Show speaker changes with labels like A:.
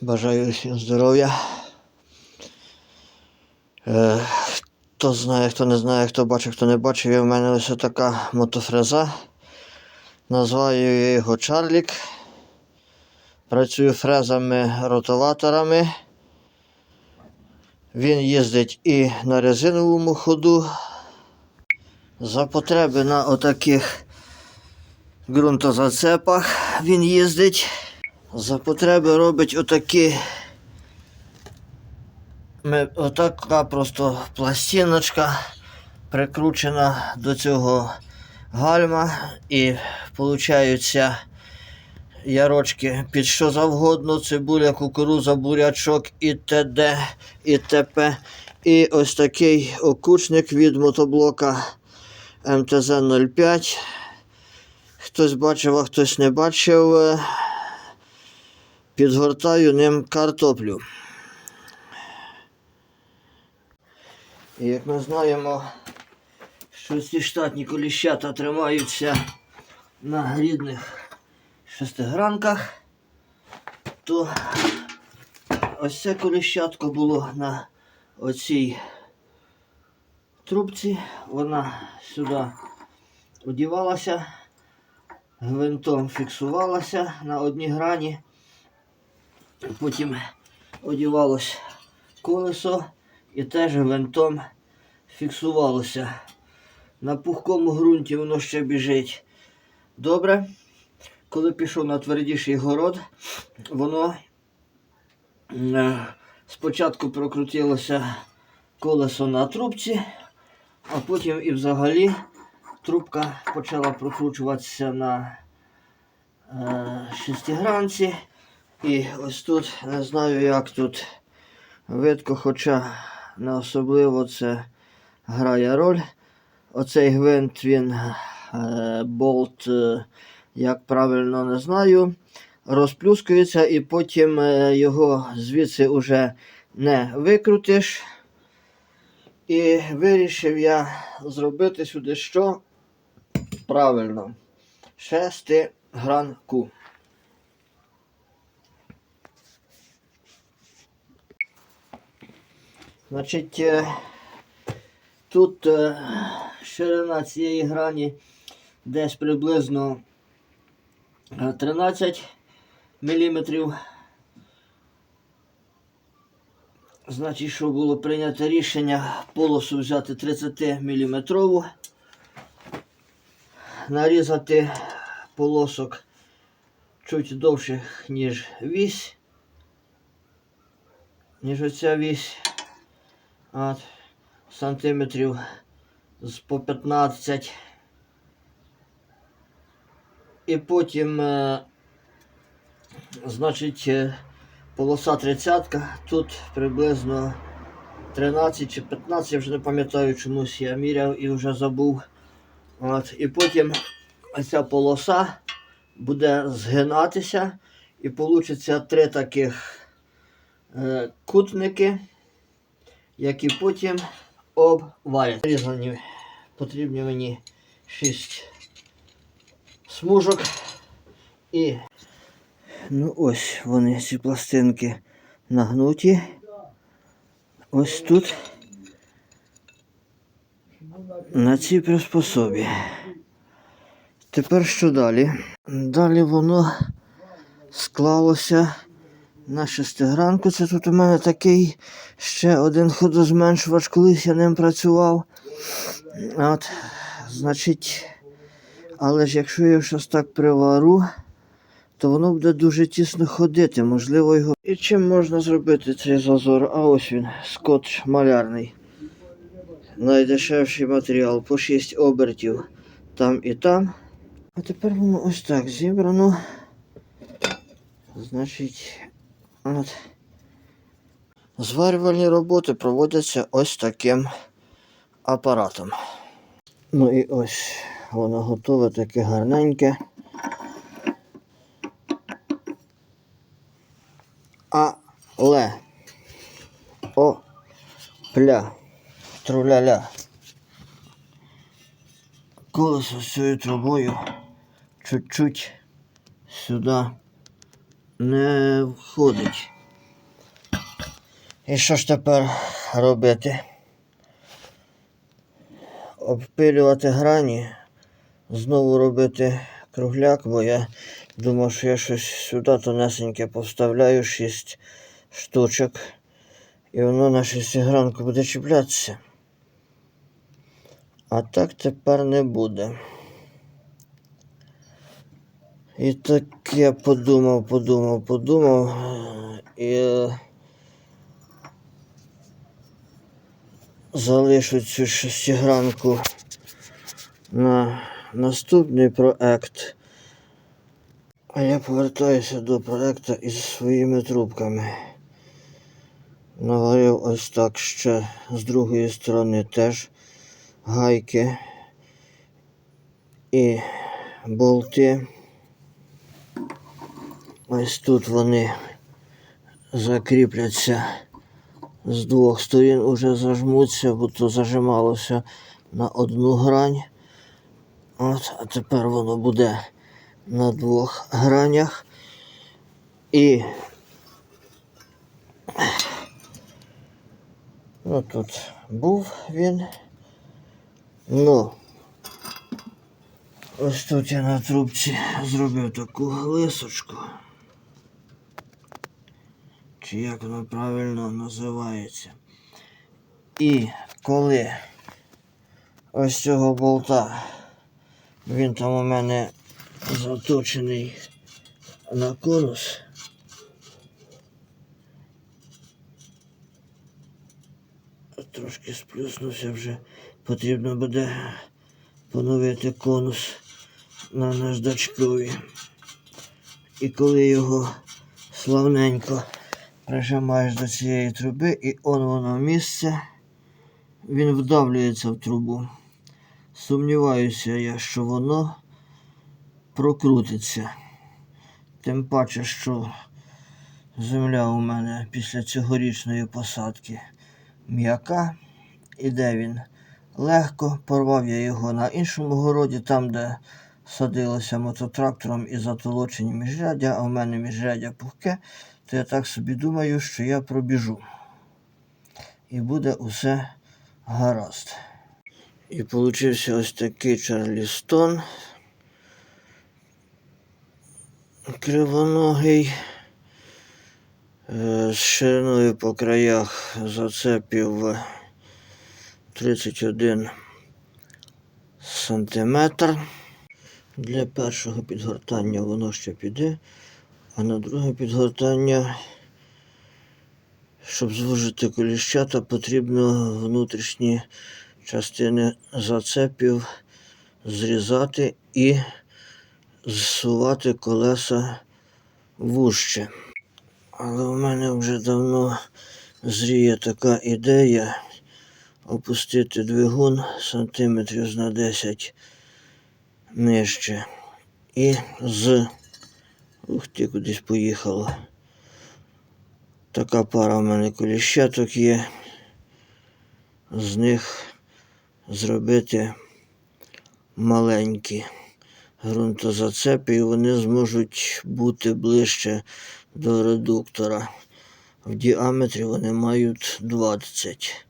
A: Бажаю всім здоров'я. Е, хто знає, хто не знає, хто бачив, хто не бачив, є в мене ось така мотофреза. Назваю я його Чарлік. Працюю фрезами-ротоваторами. Він їздить і на резиновому ходу. За потреби на отаких ґрунтозацепах він їздить. За потреби робить отакі. Ми, отака просто пластиночка прикручена до цього гальма і получаються ярочки під що завгодно, цибуля, кукуруза, бурячок і т.д. і т.п. І ось такий окучник від мотоблока МТЗ-05. Хтось бачив, а хтось не бачив. Підгортаю ним картоплю. І як ми знаємо, що ці штатні коліщата тримаються на рідних шестигранках, то ось це коліщатко було на оцій трубці. Вона сюди одівалася, гвинтом фіксувалася на одній грані. Потім одівалось колесо і теж гвинтом фіксувалося. На пухкому ґрунті воно ще біжить. Добре. Коли пішов на твердіший город, воно е, спочатку прокрутилося колесо на трубці, а потім і взагалі трубка почала прокручуватися на е, шестигранці. І ось тут не знаю, як тут видко, хоча не особливо це грає роль. Оцей гвинт, він е, болт, е, як правильно не знаю, розплюскується і потім е, його звідси вже не викрутиш. І вирішив я зробити сюди що правильно. Шестигранку. Значить, е, тут е, ширина цієї грані десь приблизно е, 13 мм. Значить, що було прийнято рішення полосу взяти 30 мм, нарізати полосок чуть довших, ніж вісь, ніж оця вісь. От, сантиметрів з по 15. І потім, е, значить, е, полоса 30 тут приблизно 13 чи 15, я вже не пам'ятаю чомусь я міряв і вже забув. От, і потім ця полоса буде згинатися і вийде три таких е, кутники які потім обвалять. Різані потрібні мені 6 смужок і ну ось вони ці пластинки нагнуті. Ось тут на цій приспособі. Тепер що далі? Далі воно склалося на шестигранку. Це тут у мене такий ще один ходозменшувач, колись я ним працював. От, Значить, але ж якщо я щось так привару, то воно буде дуже тісно ходити. Можливо, його. І чим можна зробити цей зазор? А ось він, скотч малярний. Найдешевший матеріал по 6 обертів там і там. А тепер воно ось так зібрано. Значить, От. Зварювальні роботи проводяться ось таким апаратом. Ну і ось воно готове таке гарненьке. Але о пля труляля. Колесо з цією трубою чуть-чуть сюди не входить. І що ж тепер робити? Обпилювати грані, знову робити кругляк, бо я думав, що я щось сюди тонесеньке поставляю, шість штучок, і воно на шестигранку буде чіплятися. А так тепер не буде. І так я подумав, подумав, подумав. І залишу цю шестигранку на наступний проект. А я повертаюся до проекту із своїми трубками. Наварив ось так ще з другої сторони теж гайки і болти. Ось тут вони закріпляться з двох сторін, уже зажмуться, бо то зажималося на одну грань. От, а тепер воно буде на двох гранях. І ну тут був він. Ну, ось тут я на трубці зробив таку глисочку. Чи як воно правильно називається. І коли ось цього болта, він там у мене заточений на конус. Трошки сплюснувся вже. Потрібно буде поновити конус на наждачкові. І коли його славненько прижимаєш до цієї труби, і он воно місце, він вдавлюється в трубу. Сумніваюся я, що воно прокрутиться. Тим паче, що земля у мене після цьогорічної посадки м'яка. Іде він легко. Порвав я його на іншому городі, там, де садилося мототрактором і затолочені міжряддя, а в мене міжряддя пухке, то я так собі думаю, що я пробіжу. І буде усе гаразд. І получився ось такий Чарлістон. Кривоногий. Е, З шириною по краях зацепів 31 сантиметр. Для першого підгортання воно ще піде, а на друге підгортання, щоб звужити коліщата, потрібно внутрішні частини зацепів зрізати і зсувати колеса вужче. Але в мене вже давно зріє така ідея опустити двигун сантиметрів на 10 нижче. І з. Ух ти, кудись поїхало. Така пара в мене коліщаток є. З них зробити маленькі ґрунтозацепи, і вони зможуть бути ближче до редуктора. В діаметрі вони мають 20.